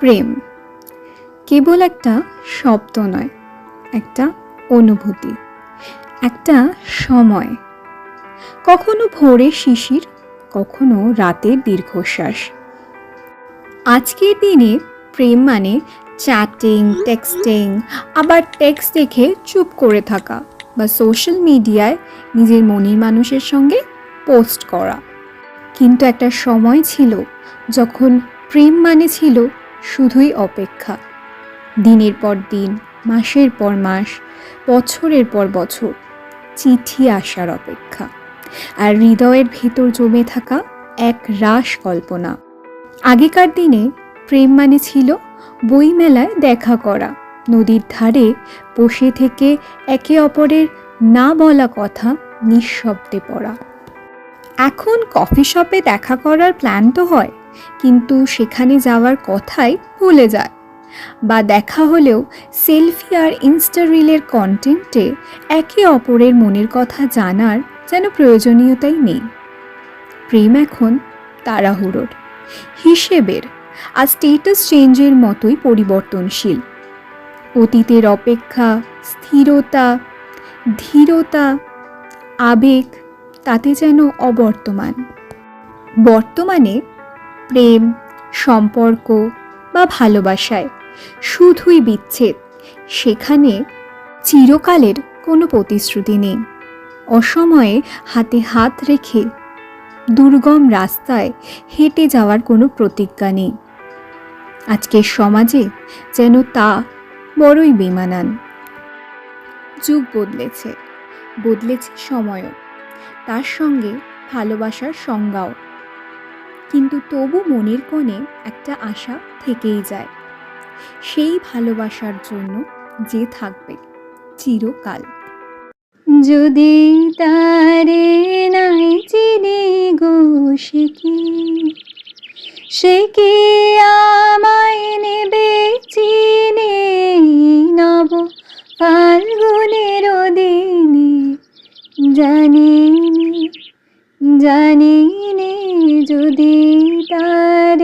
প্রেম। কেবল একটা শব্দ নয়, একটা অনুভূতি, একটা সময়। কখনো ভোরে শিশির, কখনো রাতের দীর্ঘশ্বাস। আজকের দিনে প্রেম মানে চ্যাটিং, টেক্সটিং, আবার টেক্সট দেখে চুপ করে থাকা বা সোশ্যাল মিডিয়ায় নিজের মনের মানুষের সঙ্গে পোস্ট করা। কিন্তু একটা সময় ছিল যখন প্রেম মানে ছিল শুধুই অপেক্ষা। দিনের পর দিন, মাসের পর মাস, বছরের পর বছর, চিঠি আসার অপেক্ষা। আর হৃদয়ের ভেতর জমে থাকা এক রাস কল্পনা। আগেকার দিনে প্রেম মানে ছিল বইমেলায় দেখা করা, নদীর ধারে বসে থেকে একে অপরের না বলা কথা নিঃশব্দে পড়া। এখন কফি শপে দেখা করার প্ল্যান তো হয়। কিন্তু সেখানে যাওয়ার কথাই ভুলে যায়। বা দেখা হলেও সেলফি আর ইনস্টা রিলের কন্টেন্টে একে অপরের মনের কথা জানার যেন প্রয়োজনীয়তাই নেই। প্রেম এখন তাড়াহুড়োর হিসেবের আর স্টেটাস চেঞ্জের মতোই পরিবর্তনশীল। অতীতের অপেক্ষা, স্থিরতা, ধীরতা, আবেগ, তাতে যেন অবর্তমান। বর্তমানে প্রেম, সম্পর্ক বা ভালোবাসায় শুধুই বিচ্ছেদ। সেখানে চিরকালের কোনো প্রতিশ্রুতি নেই। অসময়ে হাতে হাত রেখে দুর্গম রাস্তায় হেঁটে যাওয়ার কোনো প্রতিজ্ঞা নেই। আজকের সমাজে যেন তা বড়ই বেমানান। যুগ বদলেছে বদলেছে সময়ও। তার সঙ্গে ভালোবাসার সংজ্ঞাও। কিন্তু তবু মনের কোণে একটা আশা থেকেই যায়। সেই ভালোবাসার জন্য যে থাকবে চিরকাল। যদি তারে নাই চিনি গো সে কি? সে কি আমায় নেবে চিনে নব? ফাল্গুনের দিনে জানি জানি নে যদি তার